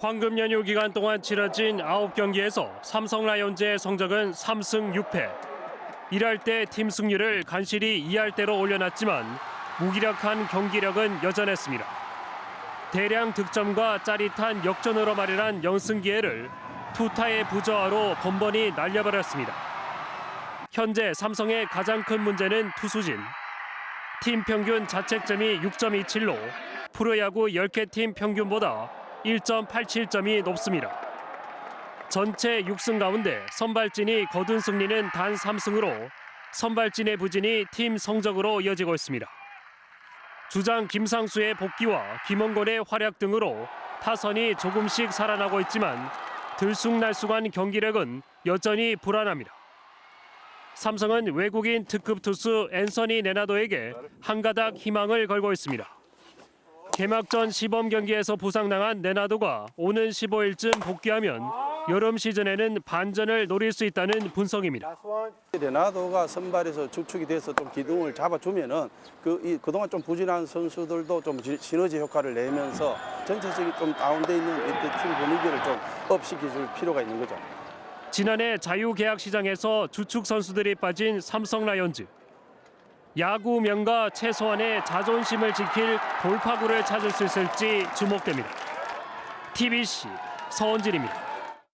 황금 연휴 기간 동안 치러진 9경기에서 삼성 라이온즈의 성적은 3승 6패. 일할 때 팀 승률을 간신히 2할 대로 올려놨지만 무기력한 경기력은 여전했습니다. 대량 득점과 짜릿한 역전으로 마련한 연승 기회를 투타의 부저하로 번번이 날려버렸습니다. 현재 삼성의 가장 큰 문제는 투수진. 팀 평균 자책점이 6.27로 프로야구 10개 팀 평균보다 1.87점이 높습니다. 전체 6승 가운데 선발진이 거둔 승리는 단 3승으로 선발진의 부진이 팀 성적으로 이어지고 있습니다. 주장 김상수의 복귀와 김원곤의 활약 등으로 타선이 조금씩 살아나고 있지만 들쑥날쑥한 경기력은 여전히 불안합니다. 삼성은 외국인 특급 투수 앤서니 네나도에게 한 가닥 희망을 걸고 있습니다. 개막전 시범 경기에서 부상당한 네나도가 오는 15일쯤 복귀하면 여름 시즌에는 반전을 노릴 수 있다는 분석입니다. 레나도가 선발에서 주축이 돼서 좀 기둥을 잡아주면은 그 이 그동안 좀 부진한 선수들도 좀 시- 시너지 효과를 내면서 전체적인 좀 다운돼 있는 팀 분위기를 좀 업시켜줄 필요가 있는 거죠. 지난해 자유계약 시장에서 주축 선수들이 빠진 삼성 라이온즈. 야구 명가 최소한의 자존심을 지킬 돌파구를 찾을 수 있을지 주목됩니다. TBC 서원진입니다.